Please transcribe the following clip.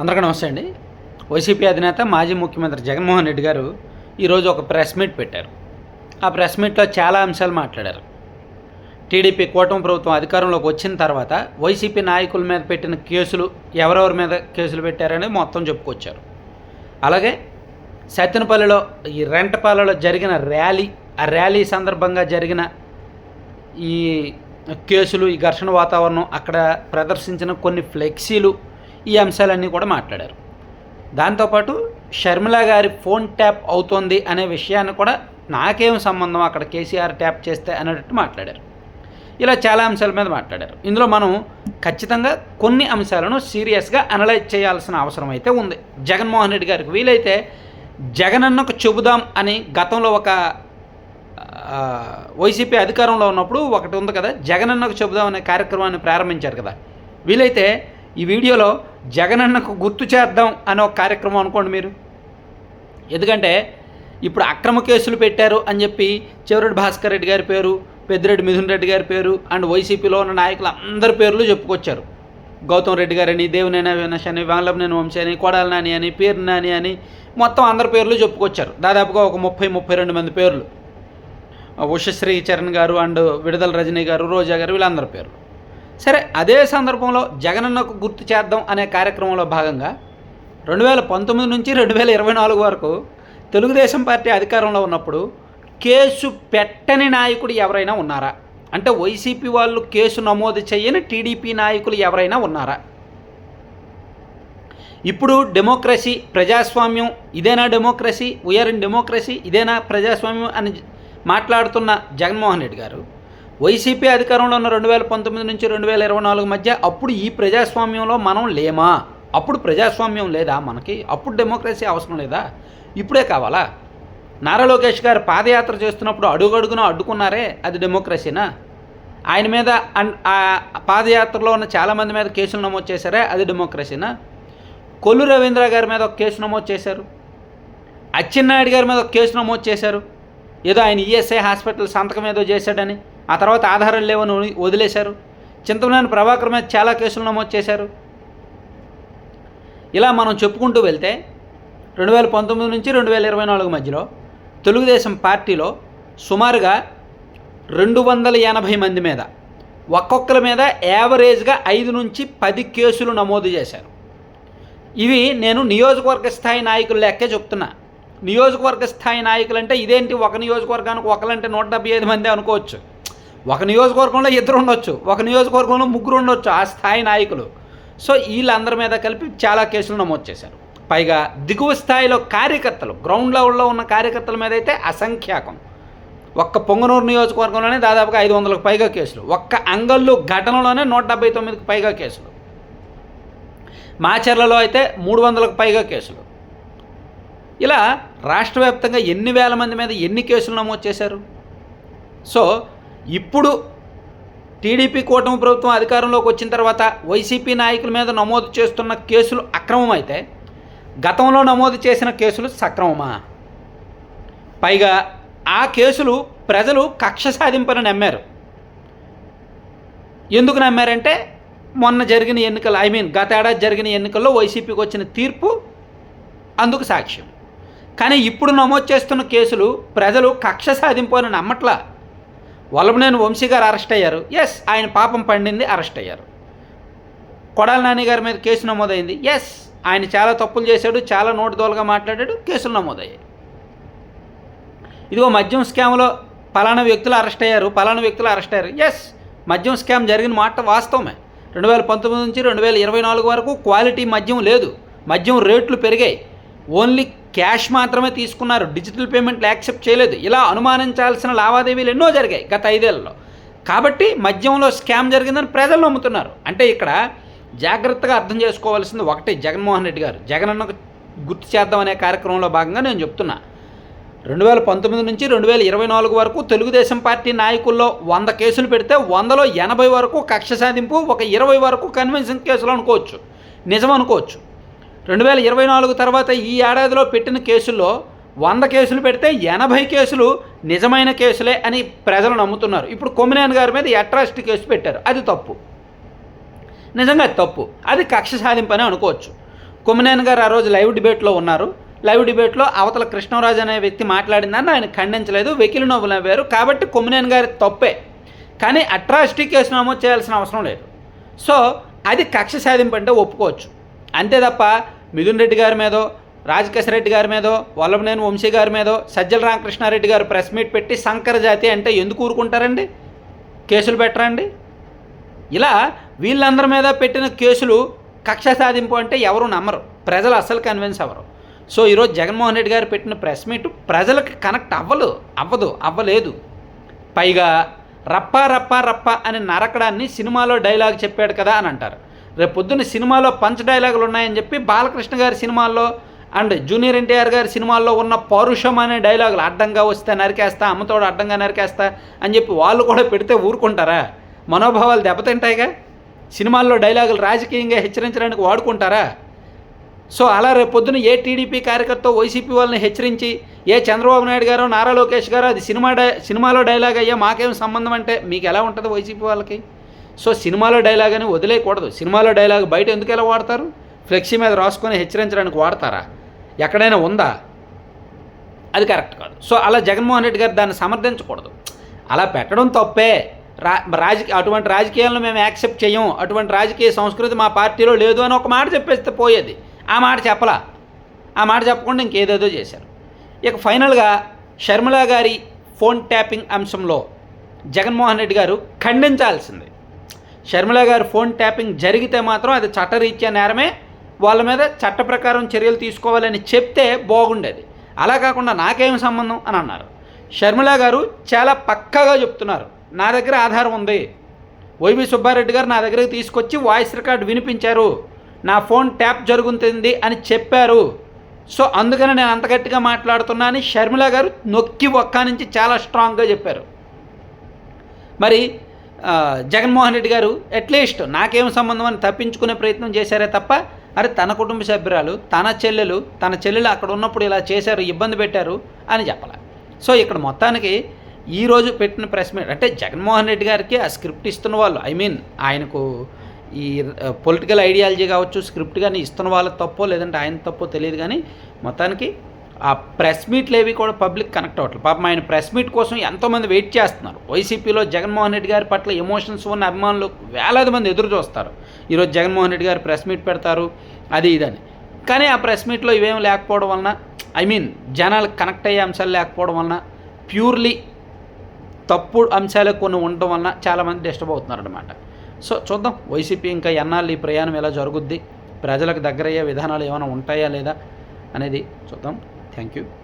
అందరికీ నమస్తే అండి. వైసీపీ అధినేత మాజీ ముఖ్యమంత్రి జగన్మోహన్ రెడ్డి గారు ఈరోజు ఒక ప్రెస్ మీట్ పెట్టారు. ఆ ప్రెస్ మీట్లో చాలా అంశాలు మాట్లాడారు. టీడీపీ కూటమి ప్రభుత్వం అధికారంలోకి వచ్చిన తర్వాత వైసీపీ నాయకుల మీద పెట్టిన కేసులు ఎవరెవరి మీద కేసులు పెట్టారని మొత్తం చెప్పుకొచ్చారు. అలాగే సత్తెనపల్లిలో ఈ రెంటపాలలో జరిగిన ర్యాలీ ఆ ర్యాలీ సందర్భంగా జరిగిన ఈ కేసులు ఈ ఘర్షణ వాతావరణం అక్కడ ప్రదర్శించిన కొన్ని ఫ్లెక్సీలు ఈ అంశాలన్నీ కూడా మాట్లాడారు. దాంతోపాటు షర్మిల గారి ఫోన్ ట్యాప్ అవుతోంది అనే విషయాన్ని కూడా నాకేం సంబంధం అక్కడ కేసీఆర్ ట్యాప్ చేస్తే అనేటట్టు మాట్లాడారు. ఇలా చాలా అంశాల మీద మాట్లాడారు. ఇందులో మనం ఖచ్చితంగా కొన్ని అంశాలను సీరియస్గా అనలైజ్ చేయాల్సిన అవసరం అయితే ఉంది. జగన్మోహన్ రెడ్డి గారికి వీలైతే జగనన్నకు చెబుదాం అని గతంలో ఒక వైసీపీ అధికారంలో ఉన్నప్పుడు ఒకటి ఉంది కదా జగనన్నకు చెబుదాం అనే కార్యక్రమాన్ని ప్రారంభించారు కదా. వీలైతే ఈ వీడియోలో జగనన్నకు గుర్తు చేద్దాం అనే ఒక కార్యక్రమం అనుకోండి మీరు. ఎందుకంటే ఇప్పుడు అక్రమ కేసులు పెట్టారు అని చెప్పి చివరెడ్డి భాస్కర్ రెడ్డి గారి పేరు పెద్దిరెడ్డి మిథున్ రెడ్డి గారి పేరు అండ్ వైసీపీలో ఉన్న నాయకులు అందరి పేర్లు చెప్పుకొచ్చారు. గౌతమ్ రెడ్డి గారని దేవునేనా వినశ్ అని వాంగ్లభనేని వంశీ అని కొడాల నాని అని పేరు నాని అని మొత్తం అందరి పేర్లు చెప్పుకొచ్చారు. దాదాపుగా ఒక ముప్పై ముప్పై రెండు మంది పేర్లు. ఉషశ్రీ చరణ్ గారు అండ్ విడుదల రజనీ గారు రోజా గారు వీళ్ళందరి పేర్లు. సరే అదే సందర్భంలో జగనన్నకు గుర్తు చేద్దాం అనే కార్యక్రమంలో భాగంగా రెండు వేల పంతొమ్మిది నుంచి రెండు వేల ఇరవై నాలుగు వరకు తెలుగుదేశం పార్టీ అధికారంలో ఉన్నప్పుడు కేసు పెట్టని నాయకుడు ఎవరైనా ఉన్నారా? అంటే వైసీపీ వాళ్ళు కేసు నమోదు చేయని టీడీపీ నాయకులు ఎవరైనా ఉన్నారా? ఇప్పుడు డెమోక్రసీ ప్రజాస్వామ్యం ఇదేనా డెమోక్రసీ? వీఆర్ ఇన్ డెమోక్రసీ ఇదేనా ప్రజాస్వామ్యం అని మాట్లాడుతున్న జగన్మోహన్ రెడ్డి గారు వైసీపీ అధికారంలో ఉన్న రెండు వేల పంతొమ్మిది నుంచి రెండు వేల ఇరవై నాలుగు మధ్య అప్పుడు ఈ ప్రజాస్వామ్యంలో మనం లేమా? అప్పుడు ప్రజాస్వామ్యం లేదా మనకి? అప్పుడు డెమోక్రసీ అవసరం లేదా? ఇప్పుడే కావాలా? నారా లోకేష్ గారు పాదయాత్ర చేస్తున్నప్పుడు అడుగడుగున అడ్డుకున్నారే అది డెమోక్రసీనా? ఆయన మీద పాదయాత్రలో ఉన్న చాలామంది మీద కేసులు నమోదు చేశారే అది డెమోక్రసీనా? కొల్లు రవీంద్ర గారి మీద ఒక కేసు నమోదు చేశారు. అచ్చెన్నాయుడు గారి మీద ఒక కేసు నమోదు చేశారు. ఏదో ఆయన ఈఎస్ఐ హాస్పిటల్ సంతకం ఏదో చేశాడని. ఆ తర్వాత ఆధారాలు లేవని వదిలేశారు. చింతమనేని ప్రభాకర్ మీద చాలా కేసులు నమోదు చేశారు. ఇలా మనం చెప్పుకుంటూ వెళ్తే రెండు వేల పంతొమ్మిది నుంచి రెండు వేల ఇరవై నాలుగు మధ్యలో తెలుగుదేశం పార్టీలో సుమారుగా రెండు వందల ఎనభై మంది మీద ఒక్కొక్కరి మీద యావరేజ్గా ఐదు నుంచి పది కేసులు నమోదు చేశారు. ఇవి నేను నియోజకవర్గ స్థాయి నాయకులు లెక్కే చెప్తున్నా. నియోజకవర్గ స్థాయి నాయకులు అంటే ఇదేంటి? ఒక నియోజకవర్గానికి ఒకలంటే నూట డెబ్బై ఐదు మంది అనుకోవచ్చు. ఒక నియోజకవర్గంలో ఇద్దరు ఉండొచ్చు ఒక నియోజకవర్గంలో ముగ్గురు ఉండొచ్చు ఆ స్థాయి నాయకులు. సో వీళ్ళందరి మీద కలిపి చాలా కేసులు నమోదు చేశారు. పైగా దిగువ స్థాయిలో కార్యకర్తలు గ్రౌండ్ లెవెల్లో ఉన్న కార్యకర్తల మీద అయితే అసంఖ్యాకం. ఒక్క పొంగనూరు నియోజకవర్గంలోనే దాదాపుగా ఐదు వందలకు పైగా కేసులు. ఒక్క అంగళ్ళు ఘటనలోనే నూట డెబ్బై తొమ్మిదికి పైగా కేసులు. మాచర్లలో అయితే మూడు వందలకు పైగా కేసులు. ఇలా రాష్ట్ర వ్యాప్తంగా ఎన్ని వేల మంది మీద ఎన్ని కేసులు నమోదు చేశారు? సో ఇప్పుడు టీడీపీ కూటమి ప్రభుత్వం అధికారంలోకి వచ్చిన తర్వాత వైసీపీ నాయకుల మీద నమోదు చేస్తున్న కేసులు అక్రమం అయితే గతంలో నమోదు చేసిన కేసులు సక్రమమా? పైగా ఆ కేసులు ప్రజలు కక్ష సాధింపని నమ్మారు. ఎందుకు నమ్మారంటే మొన్న జరిగిన ఎన్నికలు ఐ మీన్ గత ఏడాది జరిగిన ఎన్నికల్లో వైసీపీకి వచ్చిన తీర్పు అందుకు సాక్ష్యం. కానీ ఇప్పుడు నమోదు చేస్తున్న కేసులు ప్రజలు కక్ష సాధింపు అని నమ్మట్లా? వల్లభనేని వంశీ గారు అరెస్ట్ అయ్యారు. ఎస్ ఆయన పాపం పండింది అరెస్ట్ అయ్యారు. కొడాల నాని గారి మీద కేసు నమోదైంది. ఎస్ ఆయన చాలా తప్పులు చేశాడు చాలా నోటుదోలుగా మాట్లాడాడు కేసులు నమోదయ్యాయి. ఇదిగో మద్యం స్కామ్లో పలానా వ్యక్తులు అరెస్ట్ అయ్యారు పలానా వ్యక్తులు అరెస్ట్ అయ్యారు. ఎస్ మద్యం స్కామ్ జరిగిన మాట వాస్తవమే. రెండు వేల పంతొమ్మిది నుంచి రెండు వేల ఇరవై నాలుగు వరకు క్వాలిటీ మద్యం లేదు. మద్యం రేట్లు పెరిగాయి. ఓన్లీ క్యాష్ మాత్రమే తీసుకున్నారు. డిజిటల్ పేమెంట్లు యాక్సెప్ట్ చేయలేదు. ఇలా అనుమానించాల్సిన లావాదేవీలు ఎన్నో జరిగాయి గత ఐదేళ్ళలో. కాబట్టి మద్యంలో స్కామ్ జరిగిందని ప్రజలు నమ్ముతున్నారు. అంటే ఇక్కడ జాగ్రత్తగా అర్థం చేసుకోవాల్సింది ఒకటి జగన్మోహన్ రెడ్డి గారు. జగనన్నకు గుర్తు చేద్దాం అనే కార్యక్రమంలో భాగంగా నేను చెప్తున్నా. రెండు వేల పంతొమ్మిది నుంచి రెండు వేల ఇరవై నాలుగు వరకు తెలుగుదేశం పార్టీ నాయకుల్లో వంద కేసులు పెడితే వందలో ఎనభై వరకు కక్ష సాధింపు ఒక ఇరవై వరకు కన్వెన్షన్ కేసులు అనుకోవచ్చు. నిజం అనుకోవచ్చు. రెండు వేల ఇరవై నాలుగు తర్వాత ఈ ఏడాదిలో పెట్టిన కేసుల్లో వంద కేసులు పెడితే ఎనభై కేసులు నిజమైన కేసులే అని ప్రజలు నమ్ముతున్నారు. ఇప్పుడు కొమ్మినేని గారి మీద అట్రాసిటీ కేసు పెట్టారు. అది తప్పు. నిజంగా అది తప్పు. అది కక్ష సాధింపనే అనుకోవచ్చు. కొమ్మినేని గారు ఆ రోజు లైవ్ డిబేట్లో ఉన్నారు. లైవ్ డిబేట్లో అవతల కృష్ణరాజు అనే వ్యక్తి మాట్లాడిందని ఆయన ఖండించలేదు. వెకిలి నవ్వులు నవ్వారు. కాబట్టి కొమ్మినేని గారి తప్పే. కానీ అట్రాసిటీ కేసు నమోదు చేయాల్సిన అవసరం లేదు. సో అది కక్ష సాధింపు అంటే ఒప్పుకోవచ్చు. అంతే తప్ప మిథున్ రెడ్డి గారి మీదో రాజకేశ్వర రెడ్డి గారి మీదో వల్లభనేని వంశీ గారి మీదో సజ్జల రామకృష్ణారెడ్డి గారు ప్రెస్ మీట్ పెట్టి సంకర జాతి అంటే ఎందుకు ఊరుకుంటారండి? కేసులు పెట్టరండి ఇలా వీళ్ళందరి మీద పెట్టిన కేసులు కక్ష సాధింపు అంటే ఎవరు నమ్మరు. ప్రజలు అస్సలు కన్విన్స్ అవ్వరు. సో ఈరోజు జగన్మోహన్ రెడ్డి గారు పెట్టిన ప్రెస్ మీట్ ప్రజలకు కనెక్ట్ అవ్వలు అవ్వదు అవ్వలేదు. పైగా రప్ప రప్ప రప్ప అని నరకడాన్ని సినిమాలో డైలాగ్ చెప్పాడు కదా అని అంటారు. రేపు పొద్దున్న సినిమాలో పంచ డైలాగులు ఉన్నాయని చెప్పి బాలకృష్ణ గారి సినిమాల్లో అండ్ జూనియర్ ఎన్టీఆర్ గారి సినిమాల్లో ఉన్న పౌరుషం అనే డైలాగులు అడ్డంగా వస్తే నరికేస్తా అమ్మతోడు అడ్డంగా నరికేస్తా అని చెప్పి వాళ్ళు కూడా పెడితే ఊరుకుంటారా? మనోభావాలు దెబ్బతింటాయిగా? సినిమాల్లో డైలాగులు రాజకీయంగా హెచ్చరించడానికి వాడుకుంటారా? సో అలా రేపు పొద్దున ఏ టీడీపీ కార్యకర్త వైసీపీ వాళ్ళని హెచ్చరించి ఏ చంద్రబాబు నాయుడు గారు నారా లోకేష్ గారు అది సినిమా డై సినిమాలో డైలాగ్ అయ్యా మాకేం సంబంధం అంటే మీకు ఎలా ఉంటుంది వైసీపీ వాళ్ళకి? సో సినిమాలో డైలాగ్ అని వదిలేయకూడదు. సినిమాలో డైలాగ్ బయట ఎందుకు ఎలా వాడతారు? ఫ్లెక్సీ మీద రాసుకొని హెచ్చరించడానికి వాడతారా? ఎక్కడైనా ఉందా? అది కరెక్ట్ కాదు. సో అలా జగన్మోహన్ రెడ్డి గారు దాన్ని సమర్థించకూడదు. అలా పెట్టడం తప్పే. రా రాజకీయ అటువంటి రాజకీయాలను మేము యాక్సెప్ట్ చేయం అటువంటి రాజకీయ సంస్కృతి మా పార్టీలో లేదు అని ఒక మాట చెప్పేస్తే పోయేది. ఆ మాట చెప్పలా. ఆ మాట చెప్పకుండా ఇంకేదేదో చేశారు. ఇక ఫైనల్గా షర్మిల గారి ఫోన్ ట్యాపింగ్ అంశంలో జగన్మోహన్ రెడ్డి గారు ఖండించాల్సింది. షర్మిల గారు ఫోన్ ట్యాపింగ్ జరిగితే మాత్రం అది చట్టరీత్యా నేరమే. వాళ్ళ మీద చట్ట ప్రకారం చర్యలు తీసుకోవాలని చెప్తే బాగుండేది. అలా కాకుండా నాకేం సంబంధం అని అన్నారు. షర్మిల గారు చాలా పక్కాగా చెప్తున్నారు. నా దగ్గర ఆధారం ఉంది. వైవి సుబ్బారెడ్డి గారు నా దగ్గరికి తీసుకొచ్చి వాయిస్ రికార్డ్ వినిపించారు. నా ఫోన్ ట్యాప్ జరుగుతుంది అని చెప్పారు. సో అందుకని నేను అంత గట్టిగా మాట్లాడుతున్నా అని షర్మిల గారు నొక్కి ఒక్క నుంచి చాలా స్ట్రాంగ్గా చెప్పారు. మరి జగన్మోహన్ రెడ్డి గారు అట్లీస్ట్ నాకేం సంబంధం అని తప్పించుకునే ప్రయత్నం చేశారే తప్ప అరే తన కుటుంబ సభ్యురాలు తన చెల్లెలు తన చెల్లెలు అక్కడ ఉన్నప్పుడు ఇలా చేశారు ఇబ్బంది పెట్టారు అని చెప్పాలి. సో ఇక్కడ మొత్తానికి ఈరోజు పెట్టిన ప్రెస్ మీట్ అంటే జగన్మోహన్ రెడ్డి గారికి ఆ స్క్రిప్ట్ ఇస్తున్న వాళ్ళు ఐ మీన్ ఆయనకు ఈ పొలిటికల్ ఐడియాలజీ కావచ్చు స్క్రిప్ట్ కానీ ఇస్తున్న వాళ్ళ తప్పో లేదంటే ఆయన తప్పో తెలియదు కానీ మొత్తానికి ఆ ప్రెస్ మీట్లు ఏవి కూడా పబ్లిక్ కనెక్ట్ అవ్వట్లేదు. పాపం ఆయన ప్రెస్ మీట్ కోసం ఎంతోమంది వెయిట్ చేస్తున్నారు. వైసీపీలో జగన్మోహన్ రెడ్డి గారి పట్ల ఎమోషన్స్ ఉన్న అభిమానులు వేలాది మంది ఎదురు చూస్తారు. ఈరోజు జగన్మోహన్ రెడ్డి గారు ప్రెస్ మీట్ పెడతారు. అది ఇదని. కానీ ఆ ప్రెస్ మీట్లో ఇవేం లేకపోవడం వలన ఐ మీన్ జనాలకు కనెక్ట్ అయ్యే అంశాలు లేకపోవడం వలన ప్యూర్లీ తప్పుడు అంశాలు కొన్ని ఉండడం వలన చాలామంది డిస్టర్బ్ అవుతున్నారనమాట సో చూద్దాం. వైసీపీ ఇంకా ఎన్నాళ్ళు ఈ ప్రయాణం ఎలా జరుగుద్ది? ప్రజలకు దగ్గరయ్యే విధానాలు ఏమైనా ఉంటాయా లేదా అనేది చూద్దాం. thank you.